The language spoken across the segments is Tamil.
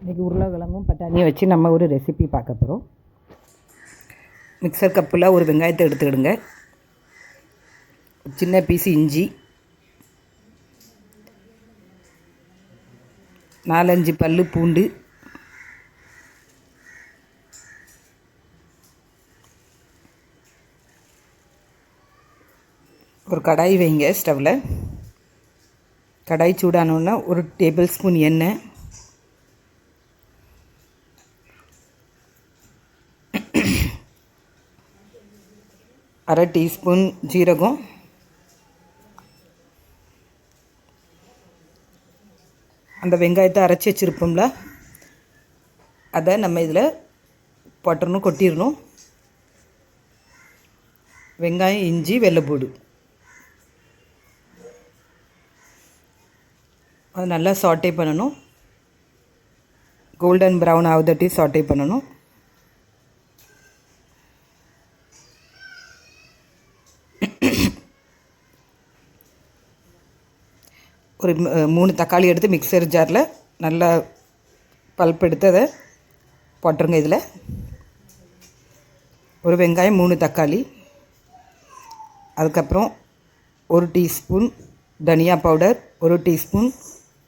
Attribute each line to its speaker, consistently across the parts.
Speaker 1: இன்றைக்கி உருளைக்கிழங்கும் பட்டாணியும் வச்சு நம்ம ஒரு ரெசிபி பார்க்க போகிறோம் மிக்சர் கப்பில் ஒரு வெங்காயத்தை எடுத்துக்கிடுங்க. சின்ன பீஸ் இஞ்சி. நாலஞ்சு பல் பூண்டு. ஒரு கடாய் வைங்க ஸ்டவ்வில் கடாய் சூடானோன்னா ஒரு டேபிள் ஸ்பூன் எண்ணெய். அரை டீஸ்பூன் ஜீரகம். அந்த வெங்காயத்தை அரைச்சி வச்சுருப்போம்ல அதை நம்ம இதில் பட்டணும் கொட்டிடணும். வெங்காயம் இஞ்சி வெள்ளைப்பூடு அது நல்லா சாட்டே பண்ணணும். கோல்டன் ப்ரௌன் ஆகுதட்டி சாட்டே பண்ணணும். ஒரு மூணு தக்காளி எடுத்து மிக்சர் ஜாரில் நல்லா பல்ப் எடுத்து அதை போட்டுருங்க இதில். ஒரு வெங்காயம் மூணு தக்காளி. அதுக்கப்புறம் ஒரு டீஸ்பூன் தனியா பவுடர் ஒரு டீஸ்பூன்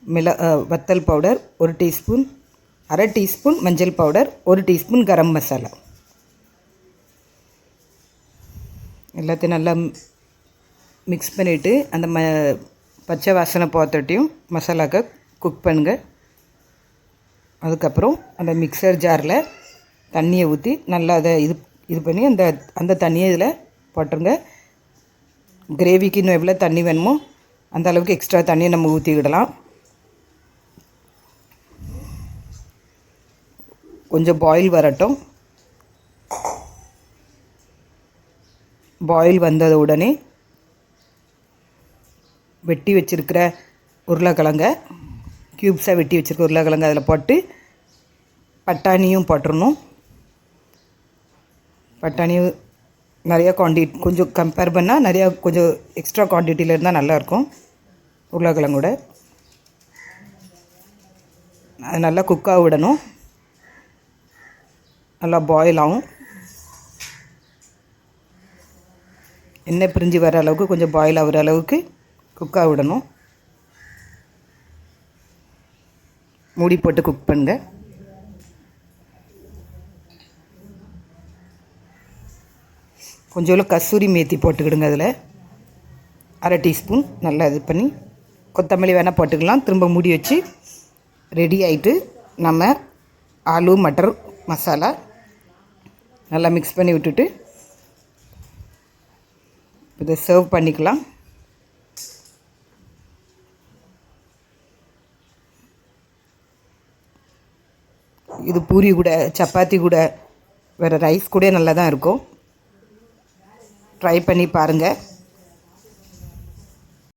Speaker 1: மிள வத்தல் பவுடர் ஒரு டீஸ்பூன் அரை டீஸ்பூன் மஞ்சள் பவுடர் ஒரு டீஸ்பூன் கரம் மசாலா. எல்லாத்தையும் நல்லா மிக்ஸ் பண்ணிவிட்டு அந்த ம பச்சை வாசனை போத்தட்டியும் மசாலாக்க குக் பண்ணுங்க. அதுக்கப்புறம் அந்த மிக்சர் ஜாரில் தண்ணியை ஊற்றி நல்லா அதை இது இது பண்ணி அந்த அந்த தண்ணியை இதில் போட்டுருங்க. கிரேவிக்கு இன்னும் எவ்வளோ தண்ணி வேணுமோ அந்த அளவுக்கு எக்ஸ்ட்ரா தண்ணியை நம்ம ஊற்றிக்கிடலாம் கொஞ்சம் பாயில் வரட்டும். பாயில் வந்தது உடனே வெட்டி வச்சுருக்கிற உருளைக்கிழங்க க்யூப்ஸாக வெட்டி வச்சுருக்க உருளைக்கிழங்கு அதில் போட்டு பட்டாணியும் போட்டுடணும் பட்டாணியும் நிறையா குவான்டிட்டி கொஞ்சம் கம்பேர் பண்ணால் நிறையா கொஞ்சம் எக்ஸ்ட்ரா குவான்டிட்டியில் இருந்தால் நல்லாயிருக்கும் உருளைக்கிழங்கூட. அது நல்லா குக்காக விடணும். நல்லா பாயில் ஆகும். எண்ணெய் பிரிஞ்சு வர அளவுக்கு கொஞ்சம் பாயில் ஆகிற அளவுக்கு குக்காக விடணும். மூடி போட்டு குக் பண்ணுங்க. கொஞ்சோண்டு கஸ்தூரி மேத்தி போட்டுக்கிடுங்க அதில். அரை டீஸ்பூன் நல்லா இது பண்ணி கொத்தமல்லி வேணால் போட்டுக்கலாம். திரும்ப மூடி வச்சு ரெடி ஆகிட்டு நம்ம ஆலு மட்டர் மசாலா நல்லா மிக்ஸ் பண்ணி விட்டுட்டு இதை சர்வ் பண்ணிக்கலாம். இது பூரி கூட சப்பாத்தி கூட வேறு ரைஸ் கூட நல்லா தான் இருக்கும். ட்ரை பண்ணி பாருங்கள்